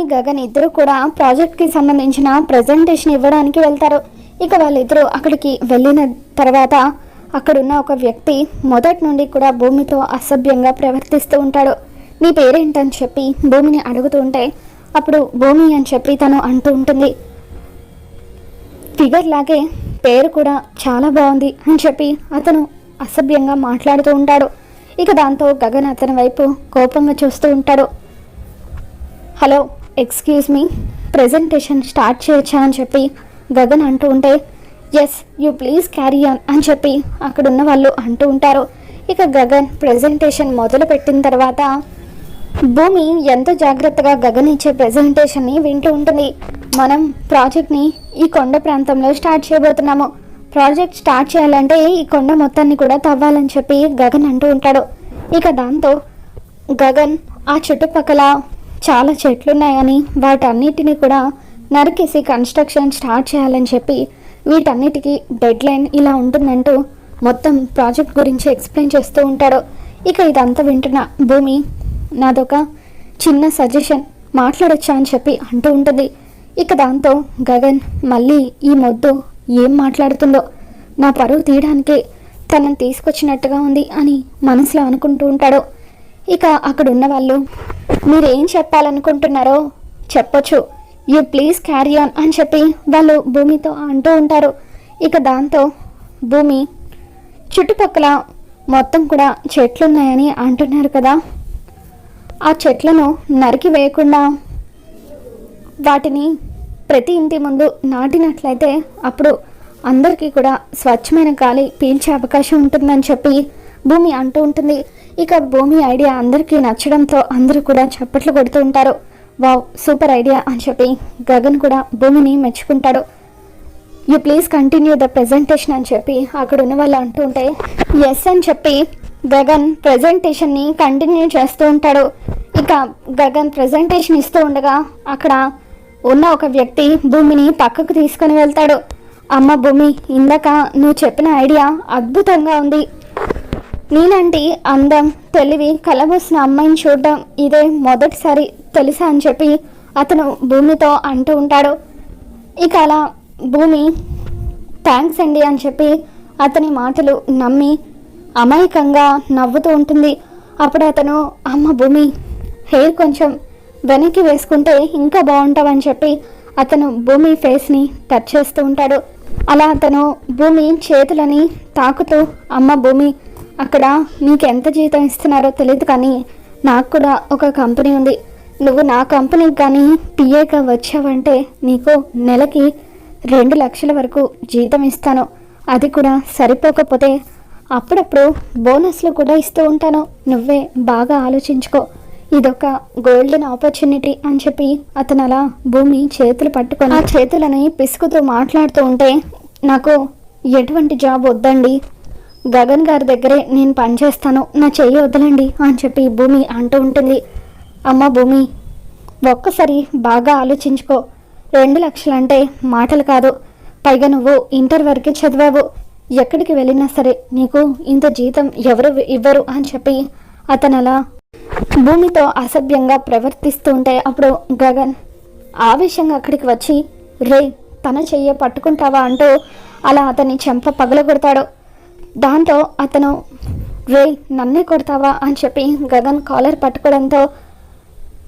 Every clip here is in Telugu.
భూమి గగన్ ఇద్దరు కూడా ప్రాజెక్ట్కి సంబంధించిన ప్రజెంటేషన్ ఇవ్వడానికి వెళ్తారు. ఇక వాళ్ళిద్దరూ అక్కడికి వెళ్ళిన తర్వాత అక్కడున్న ఒక వ్యక్తి మొదటి నుండి కూడా భూమితో అసభ్యంగా ప్రవర్తిస్తూ ఉంటాడు. నీ పేరేంటని చెప్పి భూమిని అడుగుతూ ఉంటే అప్పుడు భూమి అని చెప్పి తను అంటూ ఉంటుంది. ఫిగర్ లాగే పేరు కూడా చాలా బాగుంది అని చెప్పి అతను అసభ్యంగా మాట్లాడుతూ ఉంటాడు. ఇక దాంతో గగన్ అతని వైపు కోపంగా చూస్తూ ఉంటాడు. Hello excuse me presentation start చేయొచ్చా అని చెప్పి గగన్ అంటూ ఉంటే yes you please carry on అని చెప్పి అక్కడున్న వాళ్ళు అంటూ ఉంటారు. ఇక గగన్ ప్రెజెంటేషన్ మొదలు పెట్టిన తర్వాత భూమి ఎంతో జాగ్రత్తగా గగన్ ఇచ్చే ప్రెజెంటేషన్ని వింటూ ఉంటుంది. మనం ప్రాజెక్ట్ని ఈ కొండ ప్రాంతంలో స్టార్ట్ చేయబోతున్నాము. ప్రాజెక్ట్ స్టార్ట్ చేయాలంటే ఈ కొండ మొత్తాన్ని కూడా తవ్వాలని చెప్పి గగన్ అంటూ ఉంటాడు. ఇక దాంతో గగన్ ఆ చుట్టుపక్కల చాలా చెట్లు ఉన్నాయని వాటన్నిటిని కూడా నరికేసి కన్స్ట్రక్షన్ స్టార్ట్ చేయాలని చెప్పి వీటన్నిటికీ డెడ్ లైన్ ఇలా ఉంటుందంటూ మొత్తం ప్రాజెక్ట్ గురించి ఎక్స్ప్లెయిన్ చేస్తూ ఉంటాడు ఇక ఇదంతా వింటున్న భూమి నాదొక చిన్న సజెషన్ మాట్లాడొచ్చా అని చెప్పి అంటూ ఉంటుంది. ఇక దాంతో గగన్ మళ్ళీ ఈ మొద్దు ఏం మాట్లాడుతుందో నా పరువు తీయడానికి తనని తీసుకొచ్చినట్టుగా ఉంది అని మనసులో అనుకుంటూ ఉంటాడు. ఇక అక్కడ ఉన్న వాళ్ళు మీరేం చెప్పాలనుకుంటున్నారో చెప్పొచ్చు. యూ ప్లీజ్ క్యారీ ఆన్ అని చెప్పి వాళ్ళు భూమితో అంటూ ఉంటారు. ఇక దాంతో భూమి చుట్టుపక్కల మొత్తం కూడా చెట్లున్నాయని అంటున్నారు కదా. ఆ చెట్లను నరికి వేయకుండా వాటిని ప్రతి ఇంటి ముందు నాటినట్లయితే అప్పుడు అందరికీ కూడా స్వచ్ఛమైన గాలి పీల్చే అవకాశం ఉంటుందని చెప్పి భూమి అంటూ ఉంటుంది. ఇక భూమి ఐడియా అందరికీ నచ్చడంతో అందరూ కూడా చప్పట్లు కొడుతూ ఉంటారు. వావ్ సూపర్ ఐడియా అని చెప్పి గగన్ కూడా భూమిని మెచ్చుకుంటాడు. You please continue the presentation అని చెప్పి అక్కడ ఉన్న వాళ్ళు అంటూ ఉంటే ఎస్ అని చెప్పి గగన్ ప్రెజెంటేషన్ని కంటిన్యూ చేస్తూ ఉంటాడు. ఇక గగన్ ప్రెజెంటేషన్ ఇస్తూ ఉండగా అక్కడ ఉన్న ఒక వ్యక్తి భూమిని పక్కకు తీసుకొని వెళ్తాడు. అమ్మ భూమి ఇందాక నువ్వు చెప్పిన ఐడియా అద్భుతంగా ఉంది. నీలాంటి అందం తెలివి కలబోసిన అమ్మాయిని చూడడం ఇదే మొదటిసారి తెలుసా అని చెప్పి అతను భూమితో అంటూ ఉంటాడు. ఇక అలా భూమి థ్యాంక్స్ అండి అని చెప్పి అతని మాటలు నమ్మి అమాయకంగా నవ్వుతూ ఉంటుంది. అప్పుడు అతను అమ్మ భూమి హెయిర్ కొంచెం వెనక్కి వేసుకుంటే ఇంకా బాగుంటావని చెప్పి అతను భూమి ఫేస్ని టచ్ చేస్తూ ఉంటాడు. అలా అతను భూమి చేతులని తాకుతూ అమ్మ భూమి అక్కడ నీకు ఎంత జీతం ఇస్తున్నారో తెలియదు కానీ నాకు కూడా ఒక కంపెనీ ఉంది. నువ్వు నా కంపెనీకి కానీ పిఏగా వచ్చావంటే నీకు నెలకి రెండు లక్షల వరకు జీతం ఇస్తాను. అది కూడా సరిపోకపోతే అప్పుడప్పుడు బోనస్లు కూడా ఇస్తూ ఉంటాను. నువ్వే బాగా ఆలోచించుకో. ఇదొక గోల్డెన్ ఆపర్చునిటీ అని చెప్పి అతను అలా భూమి చేతులు పట్టుకొని ఆ చేతులని పిసుకుతూ మాట్లాడుతూ ఉంటే నాకు ఎటువంటి జాబ్ వద్దండి. గగన్ గారి దగ్గరే నేను పనిచేస్తాను నా చెయ్యి వదలండి అని చెప్పి భూమి అంటూ ఉంటుంది. అమ్మ భూమి ఒక్కసారి బాగా ఆలోచించుకో. రెండు లక్షలంటే మాటలు కాదు. పైగా నువ్వు ఇంటర్ వరకే చదివావు. ఎక్కడికి వెళ్ళినా సరే నీకు ఇంత జీతం ఎవరు ఇవ్వరు అని చెప్పి అతను అలా భూమితో అసభ్యంగా ప్రవర్తిస్తూ ఉంటే అప్పుడు గగన్ ఆవేశంగా అక్కడికి వచ్చి రే తన చెయ్యి పట్టుకుంటావా? అంటూ అలా అతని చెంప పగలగొడతాడు. దాంతో అతను రే నన్నే కొడతావా? అని చెప్పి గగన్ కాలర్ పట్టుకోవడంతో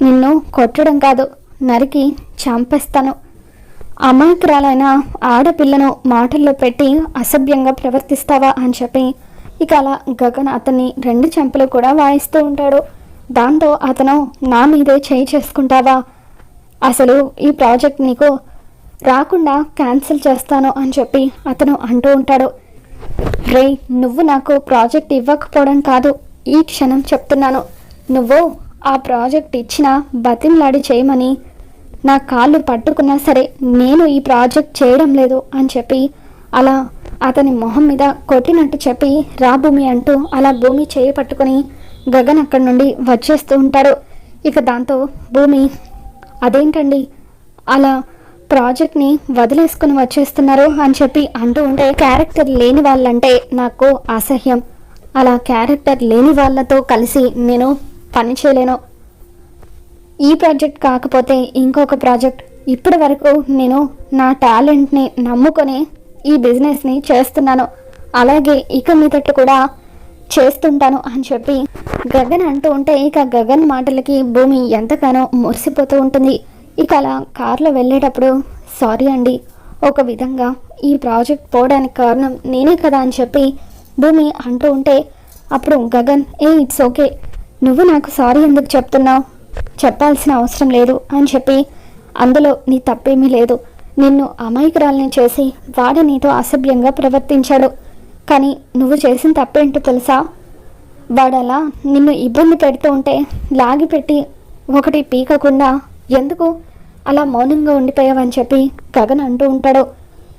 నిన్ను కొట్టడం కాదు నరికి చంపేస్తాను. అమాయకురాలైన ఆడపిల్లను మాటల్లో పెట్టి అసభ్యంగా ప్రవర్తిస్తావా అని చెప్పి ఇక అలా గగన్ అతన్ని రెండు చెంపలు కూడా వాయిస్తూ ఉంటాడు. దాంతో అతను నా మీదే చేయి చేసుకుంటావా? అసలు ఈ ప్రాజెక్ట్ నీకు రాకుండా క్యాన్సిల్ చేస్తాను అని చెప్పి అతను అంటూ ఉంటాడు. రే నువ్వు నాకు ప్రాజెక్ట్ ఇవ్వకపోవడం కాదు ఈ క్షణం చెప్తున్నాను. నువ్వు ఆ ప్రాజెక్ట్ ఇచ్చిన బతిమలాడి చేయమని నా కాళ్ళు పట్టుకున్నా సరే నేను ఈ ప్రాజెక్ట్ చేయడం లేదు అని చెప్పి అలా అతని మొహం మీద కొట్టినట్టు చెప్పి రా భూమి అంటూ అలా భూమి చేయి పట్టుకొని గగన్ అక్కడి నుండి వచ్చేస్తూ ఉంటాడు. ఇక దాంతో భూమి అదేంటండి? అలా ప్రాజెక్ట్ని వదిలేసుకుని వచ్చేస్తున్నారు అని చెప్పి అంటూ ఉంటే క్యారెక్టర్ లేని వాళ్ళంటే నాకు అసహ్యం. అలా క్యారెక్టర్ లేని వాళ్ళతో కలిసి నేను పని చేయలేను. ఈ ప్రాజెక్ట్ కాకపోతే ఇంకొక ప్రాజెక్ట్. ఇప్పటి వరకు నేను నా టాలెంట్ని నమ్ముకొని ఈ బిజినెస్ని చేస్తున్నాను. అలాగే ఇక మీదట్టు కూడా చేస్తుంటాను అని చెప్పి గగన్ అంటూ ఉంటే ఇక గగన్ మాటలకి భూమి ఎంతగానో మురిసిపోతూ ఉంటుంది. ఇక అలా కారులో వెళ్ళేటప్పుడు సారీ అండి ఒక విధంగా ఈ ప్రాజెక్ట్ పోవడానికి కారణం నేనే కదా అని చెప్పి భూమి అంటూ ఉంటే అప్పుడు గగన్ ఏ ఇట్స్ ఓకే. నువ్వు నాకు సారీ ఎందుకు చెప్తున్నావు? చెప్పాల్సిన అవసరం లేదు అని చెప్పి అందులో నీ తప్పేమీ లేదు. నిన్ను అమాయకురాల్ని చేసి వాడు నీతో అసభ్యంగా ప్రవర్తించాడు. కానీ నువ్వు చేసిన తప్పేంటో తెలుసా? వాడు అలా నిన్ను ఇబ్బంది పెడుతూ ఉంటే లాగిపెట్టి ఒకటి పీకకుండా ఎందుకు? అలా మౌనంగా ఉండిపోయావని చెప్పి గగన్ అంటూ ఉంటాడో.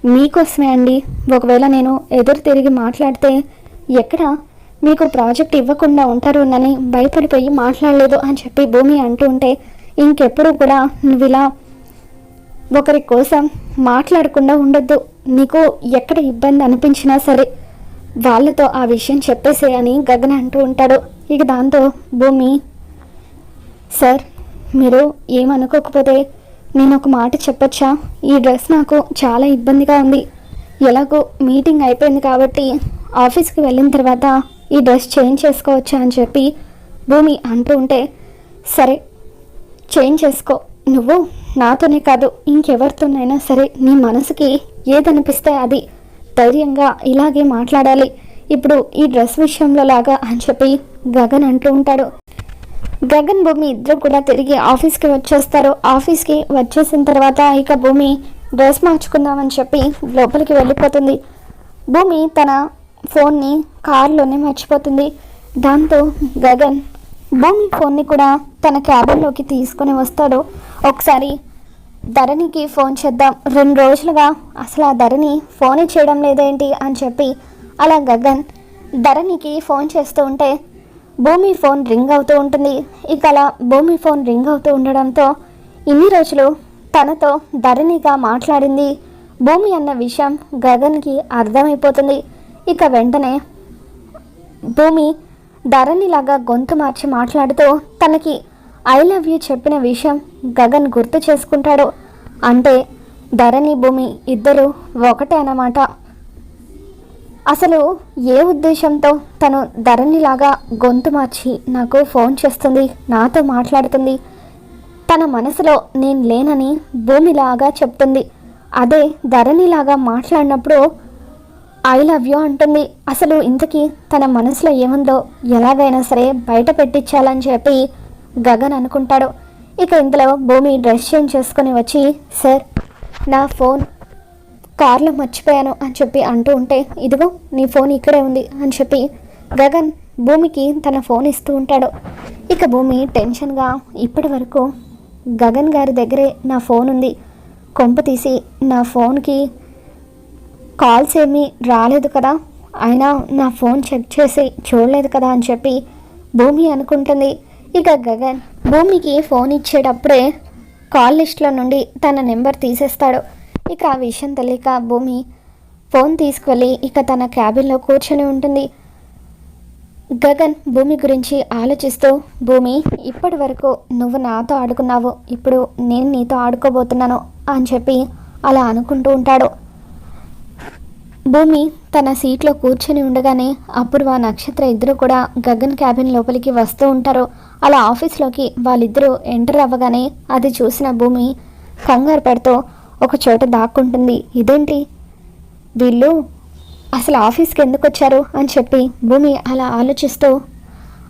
మీకోసమే అండి. ఒకవేళ నేను ఎదురు తిరిగి మాట్లాడితే ఎక్కడ మీకు ప్రాజెక్ట్ ఇవ్వకుండా ఉంటారోనని భయపడిపోయి మాట్లాడలేదు అని చెప్పి భూమి అంటూ ఉంటే ఇంకెప్పుడు కూడా నువ్వు ఇలా ఒకరి కోసం మాట్లాడకుండా ఉండొద్దు. నీకు ఎక్కడ ఇబ్బంది అనిపించినా సరే వాళ్ళతో ఆ విషయం చెప్పేసే అని గగన్ అంటూ ఉంటాడు. ఇక దాంతో భూమి సార్ మీరు ఏమనుకోకపోతే నేను ఒక మాట చెప్పొచ్చా? ఈ డ్రెస్ నాకు చాలా ఇబ్బందిగా ఉంది. ఎలాగో మీటింగ్ అయిపోయింది కాబట్టి ఆఫీస్కి వెళ్ళిన తర్వాత ఈ డ్రెస్ చేంజ్ చేసుకోవచ్చా అని చెప్పి భూమి అంటూ ఉంటే సరే చేంజ్ చేసుకో. నువ్వు నాతోనే కాదు ఇంకెవరితోనైనా సరే నీ మనసుకి ఏదనిపిస్తే అది ధైర్యంగా ఇలాగే మాట్లాడాలి. ఇప్పుడు ఈ డ్రెస్ విషయంలో లాగా అని చెప్పి గగన్ అంటూ ఉంటాడు. గగన్ భూమి ఇద్దరు కూడా తిరిగి ఆఫీస్కి వచ్చేస్తారు. ఆఫీస్కి వచ్చేసిన తర్వాత ఇక భూమి డ్రెస్ మార్చుకుందామని చెప్పి లోపలికి వెళ్ళిపోతుంది. భూమి తన ఫోన్ని కారులోనే మర్చిపోతుంది. దాంతో గగన్ భూమి ఫోన్ని కూడా తన క్యాబిన్లోకి తీసుకొని వస్తాడు. ఒకసారి ధరణికి ఫోన్ చేద్దాం. రెండు రోజులుగా అసలు ఆ ధరణి ఫోనే చేయడం లేదేంటి అని చెప్పి అలా గగన్ ధరణికి ఫోన్ చేస్తూ ఉంటే భూమి ఫోన్ రింగ్ అవుతూ ఉంటుంది. ఇక అలా భూమి ఫోన్ రింగ్ అవుతూ ఉండడంతో ఇన్ని రోజులు తనతో ధరణిగా మాట్లాడింది. భూమి అన్న విషయం గగన్కి అర్థమైపోతుంది. ఇక వెంటనే భూమి ధరణిలాగా గొంతు మార్చి మాట్లాడుతూ తనకి ఐ లవ్ యూ చెప్పిన విషయం గగన్ గుర్తు చేసుకుంటాడు. అంటే ధరణి భూమి ఇద్దరు ఒకటే అన్నమాట. అసలు ఏ ఉద్దేశంతో తను ధరణిలాగా గొంతు మార్చి నాకు ఫోన్ చేస్తుంది నాతో మాట్లాడుతుంది? తన మనసులో నేను లేనని భూమిలాగా చెప్తుంది. అదే ధరణిలాగా మాట్లాడినప్పుడు ఐ లవ్ యూ అంటుంది. అసలు ఇంతకీ తన మనసులో ఏముందో ఎలాగైనా సరే బయట పెట్టించాలని చెప్పి గగన్ అనుకుంటాడు. ఇక ఇంతలో భూమి డ్రెస్ చేంజ్ చేసుకుని వచ్చి సార్ నా ఫోన్ కార్లో మర్చిపోయాను అని చెప్పి అంటూ ఉంటే ఇదిగో నీ ఫోన్ ఇక్కడే ఉంది అని చెప్పి గగన్ భూమికి తన ఫోన్ ఇస్తూ ఉంటాడు. ఇక భూమి టెన్షన్గా ఇప్పటి వరకు గగన్ గారి దగ్గరే నా ఫోన్ ఉంది. కొంప తీసి నా ఫోన్కి కాల్స్ ఏమీ రాలేదు కదా. అయినా నా ఫోన్ చెక్ చేసి చూడలేదు కదా అని చెప్పి భూమి అనుకుంటుంది. ఇక గగన్ భూమికి ఫోన్ ఇచ్చేటప్పుడే కాల్ లిస్ట్లో నుండి తన నెంబర్ తీసేస్తాడు. ఇక ఆ విషయం తెలియక భూమి ఫోన్ తీసుకువెళ్ళి ఇక తన క్యాబిన్లో కూర్చొని ఉంటుంది. గగన్ భూమి గురించి ఆలోచిస్తూ భూమి ఇప్పటి వరకు నువ్వు నాతో ఆడుకున్నావు. ఇప్పుడు నేను నీతో ఆడుకోబోతున్నాను అని చెప్పి అలా అనుకుంటూ ఉంటాడు. భూమి తన సీట్లో కూర్చొని ఉండగానే అపూర్వ నక్షత్ర ఇద్దరు కూడా గగన్ క్యాబిన్ లోపలికి వస్తూ ఉంటారు. అలా ఆఫీస్లోకి వాళ్ళిద్దరూ ఎంటర్ అవ్వగానే అది చూసిన భూమి కంగారు పడుతూ ఒక చోట దాక్కుంటుంది. ఇదేంటి? వీళ్ళు అసలు ఆఫీస్కి ఎందుకు వచ్చారు? అని చెప్పి భూమి అలా ఆలోచిస్తూ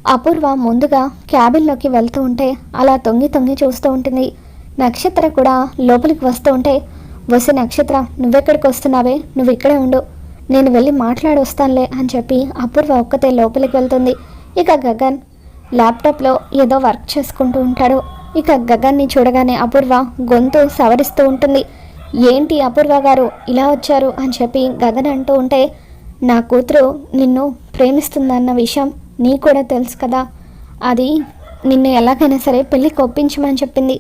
అపూర్వ ముందుగా క్యాబిన్లోకి వెళ్తూ ఉంటే అలా తొంగి తొంగి చూస్తూ ఉంటుంది. నక్షత్ర కూడా లోపలికి వస్తూ ఉంటే వసే నక్షత్ర నువ్వెక్కడికి వస్తున్నావే? నువ్వు ఇక్కడే ఉండు. నేను వెళ్ళి మాట్లాడి వస్తానులే అని చెప్పి అపూర్వ ఒక్కతే లోపలికి వెళ్తుంది. ఇక గగన్ ల్యాప్టాప్లో ఏదో వర్క్ చేసుకుంటూ ఉంటాడు. ఇక గగన్ని చూడగానే అపూర్వ గొంతు సవరిస్తూ ఉంటుంది. ఏంటి అపూర్వ గారు? ఇలా వచ్చారు? అని చెప్పి గగన్ అంటూ ఉంటే నా కూతురు నిన్ను ప్రేమిస్తుందన్న విషయం నీకు కూడా తెలుసు కదా. అది నిన్ను ఎలాగైనా సరే పెళ్ళికి ఒప్పించమని చెప్పింది.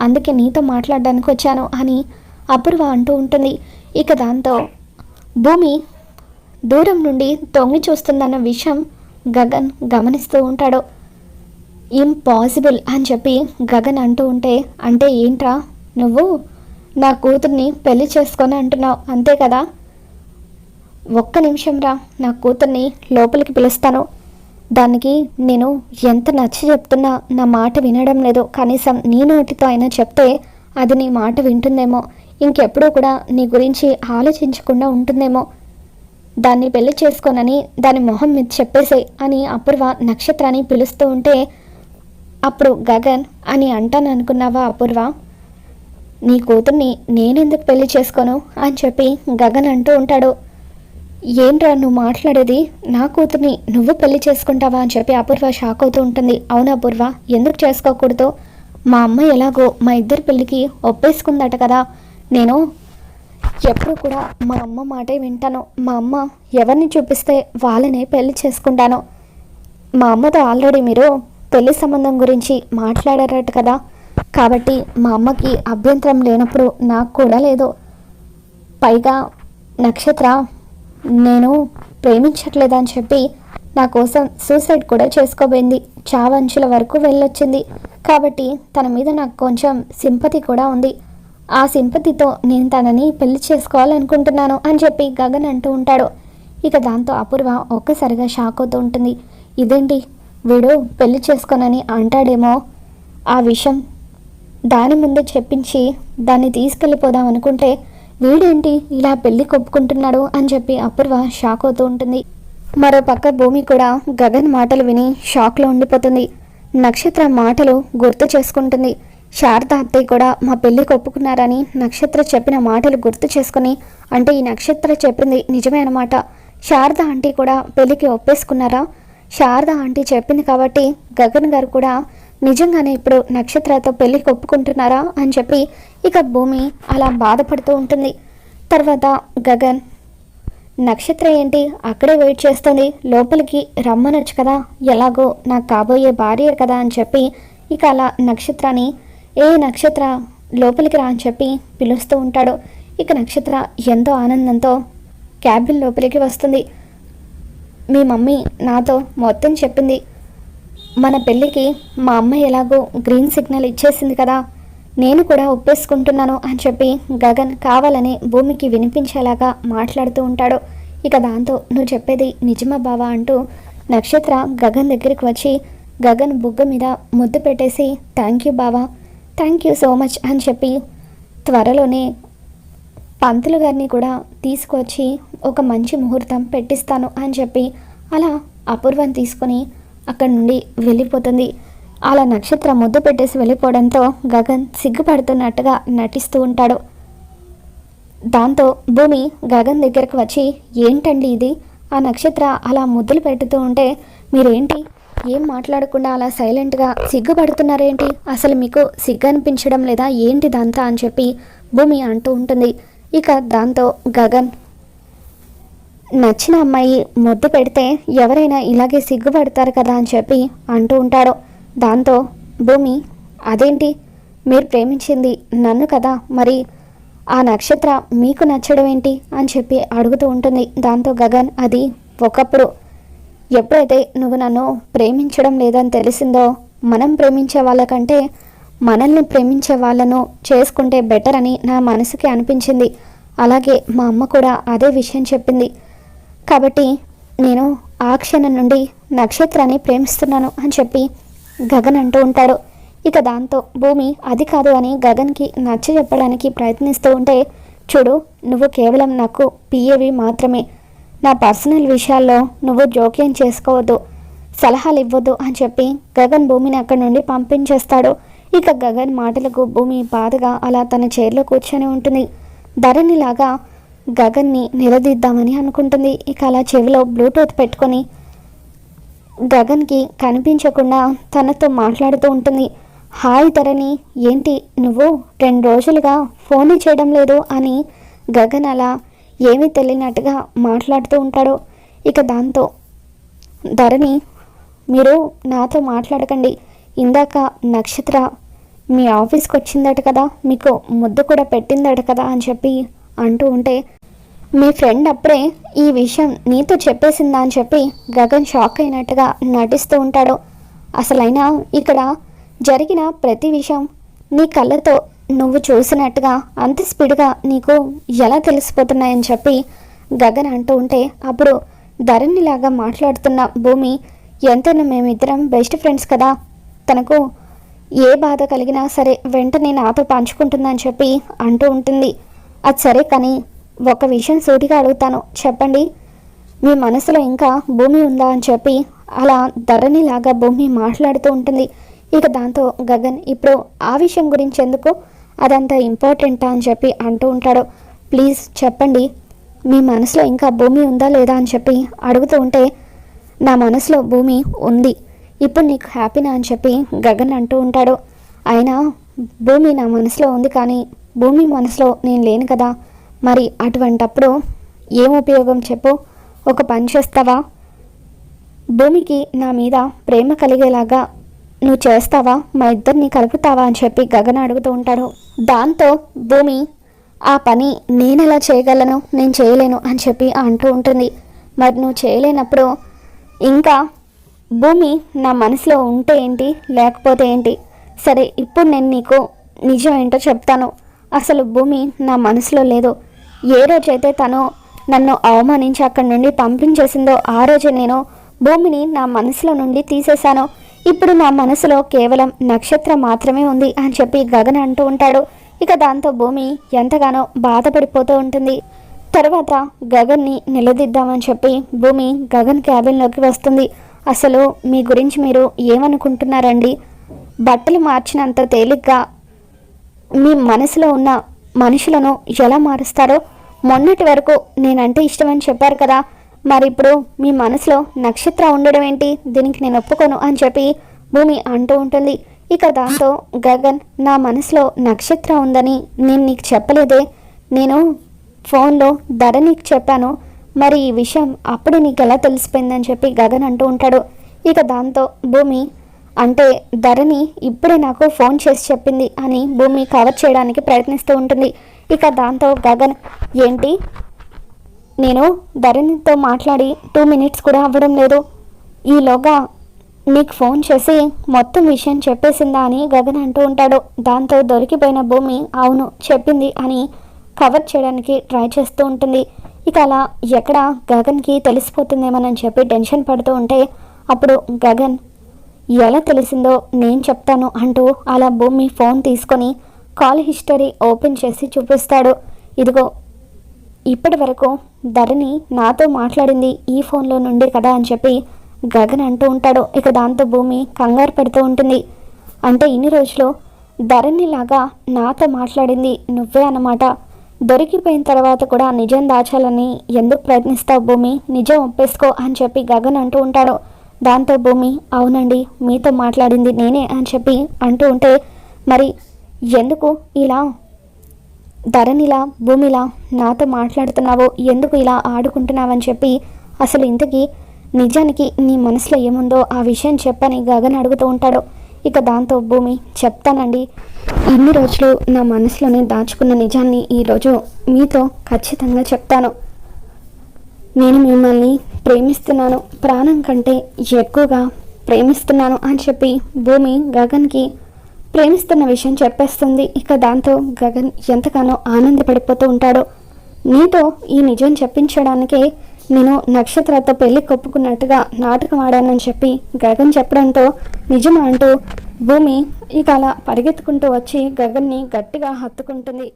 అందుకే నీతో మాట్లాడడానికి వచ్చాను అని అపూర్వ అంటూ ఉంటుంది. ఇక దాంతో భూమి దూరం నుండి తొంగి చూస్తుందన్న విషయం గగన్ గమనిస్తూ ఉంటాడు. ఇంపాసిబుల్ అని చెప్పి గగన్ అంటూ ఉంటే అంటే ఏంట్రా నువ్వు? నా కూతుర్ని పెళ్ళి చేసుకొని అంటున్నావు అంతే కదా? ఒక్క నిమిషం రా నా కూతుర్ని లోపలికి పిలుస్తాను. దానికి నేను ఎంత నచ్చి చెప్తున్నా నా మాట వినడం లేదు. కనీసం నీ నోటితో అయినా చెప్తే అది నీ మాట వింటుందేమో. ఇంకెప్పుడూ కూడా నీ గురించి ఆలోచించకుండా ఉంటుందేమో. దాన్ని పెళ్ళి చేసుకోనని దాని మొహం మీద చెప్పేసే అని అపూర్వ నక్షత్రాన్ని పిలుస్తూ ఉంటే అప్పుడు గగన్ అని అంటాను అనుకున్నావా అపూర్వ? నీ కూతుర్ని నేనెందుకు పెళ్ళి చేసుకోను? అని చెప్పి గగన్ అంటూ ఉంటాడు. ఏంట్రా నువ్వు మాట్లాడేది? నా కూతుర్ని నువ్వు పెళ్ళి చేసుకుంటావా? అని చెప్పి అపూర్వ షాక్ అవుతూ ఉంటుంది. అవును అపూర్వ ఎందుకు చేసుకోకూడదు? మా అమ్మ ఎలాగో మా ఇద్దరి పెళ్ళికి ఒప్పేసుకుందట కదా. నేను ఎప్పుడు కూడా మా అమ్మ మాటే వింటాను. మా అమ్మ ఎవరిని చూపిస్తే వాళ్ళనే పెళ్ళి చేసుకుంటాను? మా అమ్మతో ఆల్రెడీ మీరు పెళ్ళి సంబంధం గురించి మాట్లాడారట కదా. కాబట్టి మా అమ్మకి అభ్యంతరం లేనప్పుడు నాకు కూడా లేదు. పైగా నక్షత్ర నేను ప్రేమించట్లేదని చెప్పి నా కోసం సూసైడ్ కూడా చేసుకోబోయింది. చావంచుల వరకు వెళ్ళొచ్చింది. కాబట్టి తన మీద నాకు కొంచెం సింపతి కూడా ఉంది. ఆ సింపతితో నేను తనని పెళ్ళి చేసుకోవాలనుకుంటున్నాను అని చెప్పి గగన్ అంటూ ఉంటాడు. ఇక దాంతో అపూర్వ ఒక్కసారిగా షాక్ అవుతూ ఉంటుంది. ఇదేంటి? వీడు పెళ్ళి చేసుకోనని అంటాడేమో. ఆ విషయం దాని ముందే చెప్పించి దాన్ని తీసుకెళ్ళిపోదాం అనుకుంటే వీడేంటి ఇలా పెళ్ళి కొప్పుకుంటున్నాడు అని చెప్పి అపూర్వ షాక్ అవుతూ ఉంటుంది. మరో పక్క భూమి కూడా గగన్ మాటలు విని షాక్లో ఉండిపోతుంది. నక్షత్ర మాటలు గుర్తు చేసుకుంటుంది. శారద అత్తయ్య కూడా మా పెళ్ళి కొప్పుకున్నారని నక్షత్ర చెప్పిన మాటలు గుర్తు చేసుకుని అంటే ఈ నక్షత్ర చెప్పింది నిజమే అనమాట శారద ఆంటీ కూడా పెళ్ళికి ఒప్పేసుకున్నారా? శారద ఆంటీ చెప్పింది కాబట్టి గగన్ గారు కూడా నిజంగానే ఇప్పుడు నక్షత్రతో పెళ్ళి ఒప్పుకుంటున్నారా అని చెప్పి ఇక భూమి అలా బాధపడుతూ ఉంటుంది. తర్వాత గగన్ నక్షత్ర ఏంటి? అక్కడే వెయిట్ చేస్తుంది. లోపలికి రమ్మనొచ్చు కదా. ఎలాగో నాకు కాబోయే భార్య కదా అని చెప్పి ఇక అలా నక్షత్రాన్ని ఏ నక్షత్ర లోపలికి రా అని చెప్పి పిలుస్తూ ఉంటాడు. ఇక నక్షత్ర ఎంతో ఆనందంతో క్యాబిన్ లోపలికి వస్తుంది. మీ మమ్మీ నాతో మొత్తం చెప్పింది. మన పెళ్ళికి మా అమ్మ ఎలాగో గ్రీన్ సిగ్నల్ ఇచ్చేసింది కదా. నేను కూడా ఒప్పేసుకుంటున్నాను అని చెప్పి గగన్ కావాలని భూమికి వినిపించేలాగా మాట్లాడుతూ ఉంటాడు. ఇక దాంతో నువ్వు చెప్పేది నిజమా బావా అంటూ నక్షత్ర గగన్ దగ్గరికి వచ్చి గగన్ బుగ్గ మీద ముద్దు పెట్టేసి థ్యాంక్ యూ బావా థ్యాంక్ యూ సో మచ్ అని చెప్పి త్వరలోనే పంతులు గారిని కూడా తీసుకొచ్చి ఒక మంచి ముహూర్తం పెట్టిస్తాను అని చెప్పి అలా అపూర్వం తీసుకొని అక్కడి నుండి వెళ్ళిపోతుంది. అలా నక్షత్రం ముద్దు పెట్టేసి వెళ్ళిపోవడంతో గగన్ సిగ్గుపడుతున్నట్టుగా నటిస్తూ ఉంటాడు. దాంతో భూమి గగన్ దగ్గరకు వచ్చి ఏంటండి ఇది? ఆ నక్షత్ర అలా ముద్దులు పెడుతూ ఉంటే మీరేంటి? ఏం మాట్లాడకుండా అలా సైలెంట్గా సిగ్గుపడుతున్నారేంటి? అసలు మీకు సిగ్గు అనిపించడం లేదా ఏంటి దాంతా అని చెప్పి భూమి అంటూ ఉంటుంది. ఇక దాంతో గగన్ నచ్చిన అమ్మాయి ముద్దు పెడితే ఎవరైనా ఇలాగే సిగ్గుపడతారు కదా అని చెప్పి అంటూ ఉంటాడు దాంతో భూమి అదేంటి? మీరు ప్రేమించింది నన్ను కదా? మరి ఆ నక్షత్ర మీకు నచ్చడం ఏంటి? అని చెప్పి అడుగుతూ ఉంటుంది. దాంతో గగన్ అది ఒకప్పుడు. ఎప్పుడైతే నువ్వు నన్ను ప్రేమించడం లేదని తెలిసిందో మనం ప్రేమించే వాళ్ళకంటే మనల్ని ప్రేమించే వాళ్ళను చేసుకుంటే బెటర్ అని నా మనసుకి అనిపించింది. అలాగే మా అమ్మ కూడా అదే విషయం చెప్పింది. కాబట్టి నేను ఆ క్షణం నుండి నక్షత్రాన్ని ప్రేమిస్తున్నాను అని చెప్పి గగన్ అంటూ ఉంటాడు. ఇక దాంతో భూమి అది కాదు అని గగన్కి నచ్చ చెప్పడానికి ప్రయత్నిస్తూ ఉంటే చూడు నువ్వు కేవలం నాకు పిఏవి మాత్రమే. నా పర్సనల్ విషయాల్లో నువ్వు జోక్యం చేసుకోవద్దు సలహాలు ఇవ్వద్దు అని చెప్పి గగన్ భూమిని అక్కడి నుండి పంపించేస్తాడు. ఇక గగన్ మాటలకు భూమి బాధగా అలా తన చైర్లో కూర్చొని ఉంటుంది. ధరణిలాగా గగన్ని నిలదీద్దామని అనుకుంటుంది. ఇక అలా చెవిలో బ్లూటూత్ పెట్టుకొని గగన్కి కనిపించకుండా తనతో మాట్లాడుతూ ఉంటుంది. హాయ్ ధరణి ఏంటి నువ్వు? రెండు రోజులుగా ఫోన్ చేయడం లేదు అని గగన్ అలా ఏమీ తెలియనట్టుగా మాట్లాడుతూ ఉంటాడు. ఇక దాంతో ధరణి మీరు నాతో మాట్లాడకండి. ఇందాక నక్షత్ర మీ ఆఫీస్కి వచ్చిందట కదా మీకు ముద్దు కూడా పెట్టిందట కదా అని చెప్పి అంటూ ఉంటే మీ ఫ్రెండ్ అప్పుడే ఈ విషయం నీతో చెప్పేసిందా? అని చెప్పి గగన్ షాక్ అయినట్టుగా నటిస్తూ ఉంటాడు. అసలైనా ఇక్కడ జరిగిన ప్రతి విషయం నీ కళ్ళతో నువ్వు చూసినట్టుగా అంత స్పీడ్గా నీకు ఎలా తెలిసిపోతున్నాయని చెప్పి గగన్ అంటూ ఉంటే అప్పుడు ధరణిలాగా మాట్లాడుతున్న భూమి ఎంతైనా మేమిద్దరం బెస్ట్ ఫ్రెండ్స్ కదా. తనకు ఏ బాధ కలిగినా సరే వెంటనే నాతో పంచుకుంటుందని చెప్పి అంటూ ఉంటుంది. అది సరే కానీ ఒక విషయం సూటిగా అడుగుతాను. చెప్పండి. మీ మనసులో ఇంకా భూమి ఉందా అని చెప్పి అలా ధరణిలాగా భూమి మాట్లాడుతూ ఉంటుంది. ఇక దాంతో గగన్ ఇప్పుడు ఆ విషయం గురించి ఎందుకు? అదంతా ఇంపార్టెంటా? అని చెప్పి అంటూ ఉంటాడు. ప్లీజ్ చెప్పండి. మీ మనసులో ఇంకా భూమి ఉందా లేదా? అని చెప్పి అడుగుతూ ఉంటే నా మనసులో భూమి ఉంది. ఇప్పుడు నీకు హ్యాపీనా? అని చెప్పి గగన్ అంటూ ఉంటాడు. అయినా భూమి నా మనసులో ఉంది కానీ భూమి మనసులో నేను లేను కదా. మరి అటువంటప్పుడు ఏం ఉపయోగం చెప్పు? ఒక పని చేస్తావా? భూమికి నా మీద ప్రేమ కలిగేలాగా నువ్వు చేస్తావా? మా ఇద్దరిని కలుపుతావా? అని చెప్పి గగన్ అడుగుతూ ఉంటాడు. దాంతో భూమి ఆ పని నేను ఎలా చేయగలను? నేను చేయలేను అని చెప్పి అంటూ ఉంటుంది. మరి నువ్వు చేయలేనప్పుడు ఇంకా భూమి నా మనసులో ఉంటే ఏంటి? లేకపోతే ఏంటి? సరే ఇప్పుడు నేను నీకు నిజం ఏంటో చెప్తాను. అసలు భూమి నా మనసులో లేదు. ఏ రోజైతే తను నన్ను అవమానించి అక్కడి నుండి పంపించేసిందో ఆ రోజే నేను భూమిని నా మనసులో నుండి తీసేశాను. ఇప్పుడు నా మనసులో కేవలం నక్షత్రం మాత్రమే ఉంది అని చెప్పి గగన్ అంటూ ఉంటాడు. ఇక దాంతో భూమి ఎంతగానో బాధపడిపోతూ ఉంటుంది. తర్వాత గగన్ని నిలదీద్దామని చెప్పి భూమి గగన్ క్యాబిన్లోకి వస్తుంది. అసలు మీ గురించి మీరు ఏమనుకుంటున్నారండి? బట్టలు మార్చినంత తేలిగ్గా మీ మనసులో ఉన్న మనుషులను ఎలా మారుస్తారో మొన్నటి వరకు నేనంటే ఇష్టమని చెప్పారు కదా. మరి ఇప్పుడు మీ మనసులో నక్షత్ర ఉండడం ఏంటి? దీనికి నేను ఒప్పుకోను అని చెప్పి భూమి అంటూ ఉంటుంది. ఇక దాంతో గగన్ నా మనసులో నక్షత్ర ఉందని నేను నీకు చెప్పలేదే. నేను ఫోన్లో ధర నీకు చెప్పాను. మరి ఈ విషయం అప్పుడే నీకు ఎలా తెలిసిపోయిందని చెప్పి గగన్ అంటూ ఉంటాడు. ఇక దాంతో భూమి అంటే ధరణి ఇప్పుడే నాకు ఫోన్ చేసి చెప్పింది అని భూమి కవర్ చేయడానికి ప్రయత్నిస్తూ ఉంటుంది. ఇక దాంతో గగన్ ఏంటి? నేను ధరణితో మాట్లాడి టూ మినిట్స్ కూడా అవ్వడం లేదు. ఈలోగా నీకు ఫోన్ చేసి మొత్తం విషయం చెప్పేసిందా అని గగన్ అంటూ ఉంటాడు. దాంతో దొరికిపోయిన భూమి అవును చెప్పింది అని కవర్ చేయడానికి ట్రై చేస్తూ ఉంటుంది. ఇక అలా ఎక్కడ గగన్కి తెలిసిపోతుందేమోనని చెప్పి టెన్షన్ పడుతూ ఉంటే అప్పుడు గగన్ ఎలా తెలిసిందో నేను చెప్తాను అంటూ అలా భూమి ఫోన్ తీసుకొని కాల్ హిస్టరీ ఓపెన్ చేసి చూపిస్తాడు. ఇదిగో ఇప్పటి వరకు ధరణి నాతో మాట్లాడింది ఈ ఫోన్లో నుండి కదా అని చెప్పి గగన్ అంటూ ఉంటాడు. ఇక దాంతో భూమి కంగారు పెడుతూ ఉంటుంది. అంటే ఇన్ని రోజులు ధరణిలాగా నాతో మాట్లాడింది నువ్వే అన్నమాట. దొరికిపోయిన తర్వాత కూడా నిజం దాచాలని ఎందుకు ప్రయత్నిస్తావు భూమి? నిజం ఒప్పేసుకో అని చెప్పి గగన్ అంటూ ఉంటాడు. దాంతో భూమి అవునండి మీతో మాట్లాడింది నేనే అని చెప్పి అంటూ ఉంటే మరి ఎందుకు ఇలా? ధరణిలా భూమిలా నాతో మాట్లాడుతున్నావో ఎందుకు ఇలా ఆడుకుంటున్నావని చెప్పి అసలు ఇంతకీ నిజానికి నీ మనసులో ఏముందో ఆ విషయం చెప్పని గగన్ అడుగుతూ ఉంటాడు. ఇక దాంతో భూమి చెప్తానండి ఇన్ని రోజులు నా మనసులోనే దాచుకున్న నిజాన్ని ఈరోజు మీతో ఖచ్చితంగా చెప్తాను. నేను మిమ్మల్ని ప్రేమిస్తున్నాను. ప్రాణం కంటే ఎక్కువగా ప్రేమిస్తున్నాను అని చెప్పి భూమి గగన్కి ప్రేమిస్తున్న విషయం చెప్పేస్తుంది. ఇక దాంతో గగన్ ఎంతగానో ఆనందపడిపోతూ ఉంటాడు. నీతో ఈ నిజం చెప్పించడానికే నేను నక్షత్రాలతో పెళ్ళి కొప్పుకున్నట్టుగా నాటకం ఆడానని చెప్పి గగన్ చెప్పడంతో నిజమా అంటూ భూమి ఇక అలా పరిగెత్తుకుంటూ వచ్చి గగన్ని గట్టిగా హత్తుకుంటుంది.